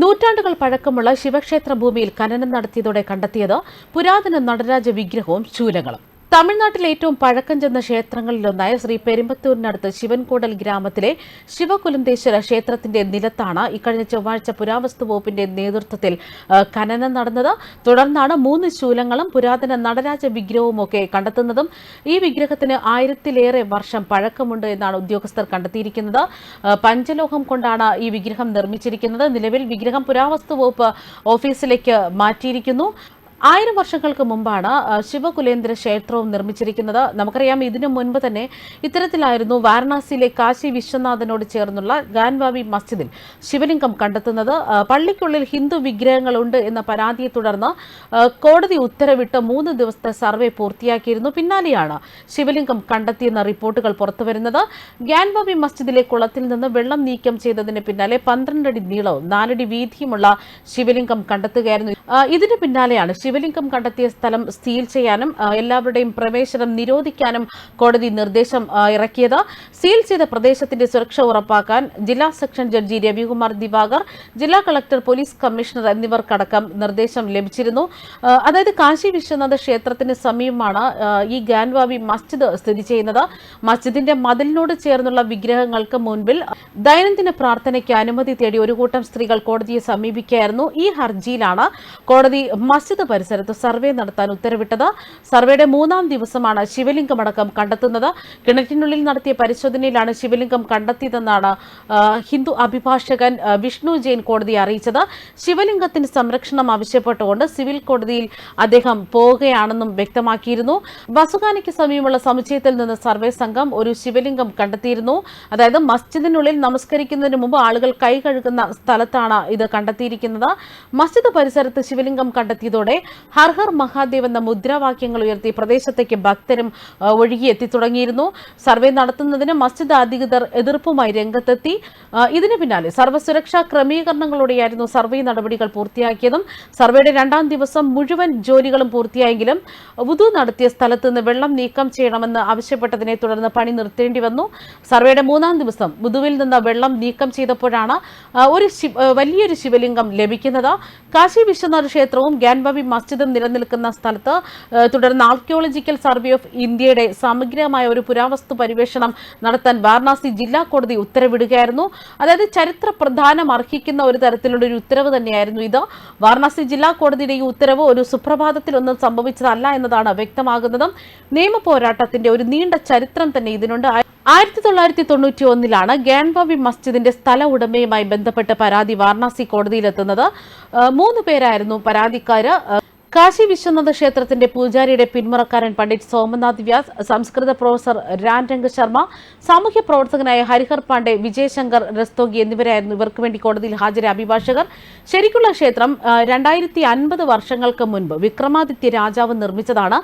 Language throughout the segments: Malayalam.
നൂറ്റാണ്ടുകൾ പഴക്കമുള്ള ശിവക്ഷേത്ര ഭൂമിയിൽ ഖനനം നടത്തിയതോടെ കണ്ടെത്തിയത് പുരാതന നടരാജ വിഗ്രഹവും ശൂലങ്ങളും. തമിഴ്നാട്ടിലെ ഏറ്റവും പഴക്കം ചെന്ന ക്ഷേത്രങ്ങളിലൊന്നായ ശ്രീ പെരുമ്പത്തൂരിനടുത്ത് ശിവൻകൂടൽ ഗ്രാമത്തിലെ ശിവകുലന്തേശ്വര ക്ഷേത്രത്തിന്റെ നിലത്താണ് ഇക്കഴിഞ്ഞ ചൊവ്വാഴ്ച പുരാവസ്തു വകുപ്പിന്റെ നേതൃത്വത്തിൽ ഖനനം നടന്നത്. തുടർന്നാണ് മൂന്ന് ശൂലങ്ങളും പുരാതന നടരാജ വിഗ്രഹവും ഒക്കെ കണ്ടെത്തുന്നതും. ഈ വിഗ്രഹത്തിന് ആയിരത്തിലേറെ വർഷം പഴക്കമുണ്ട് എന്നാണ് ഉദ്യോഗസ്ഥർ കണ്ടെത്തിയിരിക്കുന്നത്. പഞ്ചലോഹം കൊണ്ടാണ് ഈ വിഗ്രഹം നിർമ്മിച്ചിരിക്കുന്നത്. നിലവിൽ വിഗ്രഹം പുരാവസ്തു വകുപ്പ് ഓഫീസിലേക്ക് മാറ്റിയിരിക്കുന്നു. ആയിരം വർഷങ്ങൾക്ക് മുമ്പാണ് ശിവകുലേന്ദ്ര ക്ഷേത്രവും നിർമ്മിച്ചിരിക്കുന്നത്. നമുക്കറിയാം ഇതിനു മുൻപ് തന്നെ ഇത്തരത്തിലായിരുന്നു വാരണാസിയിലെ കാശി വിശ്വനാഥനോട് ചേർന്നുള്ള ഗാൻവാബി മസ്ജിദിൽ ശിവലിംഗം കണ്ടെത്തുന്നത്. പള്ളിക്കുള്ളിൽ ഹിന്ദു വിഗ്രഹങ്ങളുണ്ട് എന്ന പരാതിയെ തുടർന്ന് കോടതി ഉത്തരവിട്ട് മൂന്ന് ദിവസത്തെ സർവേ പൂർത്തിയാക്കിയിരുന്നു. പിന്നാലെയാണ് ശിവലിംഗം കണ്ടെത്തിയെന്ന റിപ്പോർട്ടുകൾ പുറത്തുവരുന്നത്. ഗാൻവാവി മസ്ജിദിലെ കുളത്തിൽ നിന്ന് വെള്ളം നീക്കം ചെയ്തതിന് പിന്നാലെ പന്ത്രണ്ടടി നീളവും നാലടി വീതിയുമുള്ള ശിവലിംഗം കണ്ടെത്തുകയായിരുന്നു. ഇതിനു പിന്നാലെയാണ് ശിവലിംഗം കണ്ടെത്തിയ സ്ഥലം സീൽ ചെയ്യാനും എല്ലാവരുടെയും പ്രവേശനം നിരോധിക്കാനും കോടതി നിർദ്ദേശം ഇറക്കിയത്. സീൽ ചെയ്ത പ്രദേശത്തിന്റെ സുരക്ഷ ഉറപ്പാക്കാൻ ജില്ലാ സെക്ഷൻ ജഡ്ജി രവികുമാർ ദിവാകർ ജില്ലാ കളക്ടർ പോലീസ് കമ്മീഷണർ എന്നിവർക്കടക്കം നിർദ്ദേശം ലഭിച്ചിരുന്നു. അതായത് കാശി വിശ്വനാഥ ക്ഷേത്രത്തിന് സമീപമാണ് ഈ ഗാൻവാബി മസ്ജിദ് സ്ഥിതി ചെയ്യുന്നത്. മസ്ജിദിന്റെ മതിലിനോട് ചേർന്നുള്ള വിഗ്രഹങ്ങൾക്ക് മുൻപിൽ ദൈനംദിന പ്രാർത്ഥനയ്ക്ക് അനുമതി തേടി ഒരു കൂട്ടം സ്ത്രീകൾ കോടതിയെ സമീപിക്കുകയായിരുന്നു. ഈ ഹർജിയിലാണ് കോടതി മസ്ജിദ് പരിസരത്ത് സർവേ നടത്താൻ ഉത്തരവിട്ടത്. സർവേയുടെ മൂന്നാം ദിവസമാണ് ശിവലിംഗമടക്കം കണ്ടെത്തുന്നത്. കിണറ്റിനുള്ളിൽ നടത്തിയ പരിശോധനയിലാണ് ശിവലിംഗം കണ്ടെത്തിയതെന്നാണ് ഹിന്ദു അഭിഭാഷകൻ വിഷ്ണു ജെയിൻ കോടതിയെ അറിയിച്ചത്. ശിവലിംഗത്തിന് സംരക്ഷണം ആവശ്യപ്പെട്ടുകൊണ്ട് സിവിൽ കോടതിയിൽ അദ്ദേഹം പോവുകയാണെന്നും വ്യക്തമാക്കിയിരുന്നു. വസുഖാനയ്ക്ക് സമീപമുള്ള സമുച്ചയത്തിൽ നിന്ന് സർവേ സംഘം ഒരു ശിവലിംഗം കണ്ടെത്തിയിരുന്നു. അതായത് മസ്ജിദിനുള്ളിൽ നമസ്കരിക്കുന്നതിന് മുമ്പ് ആളുകൾ കൈ കഴുകുന്ന സ്ഥലത്താണ് ഇത് കണ്ടെത്തിയിരിക്കുന്നത്. മസ്ജിദ് പരിസരത്ത് ശിവലിംഗം കണ്ടെത്തിയതോടെ ഹർ ഹർ മഹാദേവ് എന്ന മുദ്രാവാക്യങ്ങൾ ഉയർത്തി പ്രദേശത്തേക്ക് ഭക്തരും ഒഴുകിയെത്തി തുടങ്ങിയിരുന്നു. സർവേ നടത്തുന്നതിന് മസ്ജിദ് അധികൃതർ എതിർപ്പുമായി രംഗത്തെത്തി. ഇതിന് പിന്നാലെ സർവസുരക്ഷാ ക്രമീകരണങ്ങളോടെയായിരുന്നു സർവേ നടപടികൾ പൂർത്തിയാക്കിയതും. സർവേയുടെ രണ്ടാം ദിവസം മുഴുവൻ ജോലികളും പൂർത്തിയായെങ്കിലും വുതു നടത്തിയ സ്ഥലത്ത് നിന്ന് വെള്ളം നീക്കം ചെയ്യണമെന്ന് ആവശ്യപ്പെട്ടതിനെ തുടർന്ന് പണി നിർത്തേണ്ടി വന്നു. സർവേയുടെ മൂന്നാം ദിവസം വുതുവിൽ നിന്ന് വെള്ളം നീക്കം ചെയ്തപ്പോഴാണ് ഒരു വലിയൊരു ശിവലിംഗം ലഭിക്കുന്നത്. കാശി വിശ്വനാഥ ക്ഷേത്രവും ഗ്യാൻബാബി മസ്ജിദും നിലനിൽക്കുന്ന സ്ഥലത്ത് തുടർന്ന് ആർക്കിയോളജിക്കൽ സർവേ ഓഫ് ഇന്ത്യയുടെ സമഗ്രമായ ഒരു പുരാവസ്തു പരിവേഷണം നടത്താൻ വാരണാസി ജില്ലാ കോടതി ഉത്തരവിടുകയായിരുന്നു. അതായത് ചരിത്ര പ്രധാനം അർഹിക്കുന്ന ഒരു തരത്തിലുള്ള ഒരു ഉത്തരവ് തന്നെയായിരുന്നു ഇത്. വാരണാസി ജില്ലാ കോടതിയുടെ ഈ ഉത്തരവ് ഒരു സുപ്രഭാതത്തിലൊന്നും സംഭവിച്ചതല്ല എന്നതാണ് വ്യക്തമാകുന്നതും. നിയമ പോരാട്ടത്തിന്റെ ഒരു നീണ്ട ചരിത്രം തന്നെ ഇതിനുണ്ട്. ആയിരത്തി തൊള്ളായിരത്തി തൊണ്ണൂറ്റി ഒന്നിലാണ് ഗ്യാൻബാബി മസ്ജിദിന്റെ സ്ഥല ഉടമയുമായി ബന്ധപ്പെട്ട് പരാതി വാരണാസി കോടതിയിലെത്തുന്നത്. മൂന്ന് പേരായിരുന്നു പരാതിക്കാര്. കാശി വിശ്വനാഥ ക്ഷേത്രത്തിന്റെ പൂജാരിയുടെ പിന്മുറക്കാരൻ പണ്ഡിറ്റ് സോമനാഥ് വ്യാസ് സംസ്കൃത പ്രൊഫസർ രാൻരംഗ് ശർമ്മ സാമൂഹ്യ പ്രവർത്തകനായ ഹരിഹർ പാണ്ഡെ വിജയശങ്കർ രസ്തോഗി എന്നിവരായിരുന്നു ഇവർക്ക് വേണ്ടി കോടതിയിൽ ഹാജരായ അഭിഭാഷകർ. ശരിക്കുള്ള ക്ഷേത്രം രണ്ടായിരത്തി അൻപത് വർഷങ്ങൾക്ക് മുൻപ് വിക്രമാദിത്യ രാജാവ് നിർമ്മിച്ചതാണ്.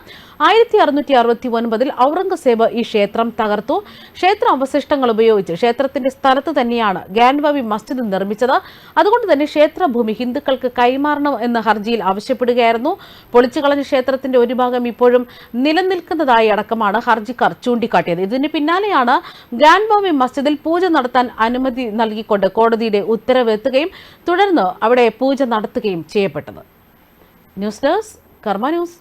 ആയിരത്തി അറുന്നൂറ്റി അറുപത്തി ഒൻപതിൽ ഔറംഗസേബ് ഈ ക്ഷേത്രം തകർത്തു. ക്ഷേത്ര അവശിഷ്ടങ്ങൾ ഉപയോഗിച്ച് ക്ഷേത്രത്തിന്റെ സ്ഥലത്ത് തന്നെയാണ് ഗ്യാൻബാബി മസ്ജിദ് നിർമ്മിച്ചത്. അതുകൊണ്ട് തന്നെ ക്ഷേത്രഭൂമി ഹിന്ദുക്കൾക്ക് കൈമാറണം എന്ന ഹർജിയിൽ ആവശ്യപ്പെടുകയായിരുന്നു. പൊളിച്ചു കളഞ്ഞ ക്ഷേത്രത്തിന്റെ ഒരു ഭാഗം ഇപ്പോഴും നിലനിൽക്കുന്നതായി അടക്കമാണ് ഹർജിക്കാർ ചൂണ്ടിക്കാട്ടിയത്. ഇതിന് പിന്നാലെയാണ് ഗ്രാൻഡ് ഗ്രാൻഡ്ബാബി മസ്ജിദിൽ പൂജ നടത്താൻ അനുമതി നൽകിക്കൊണ്ട് കോടതിയുടെ ഉത്തരവ് എത്തുകയും തുടർന്ന് അവിടെ പൂജ നടത്തുകയും ചെയ്യപ്പെട്ടത്. News desk Karma news.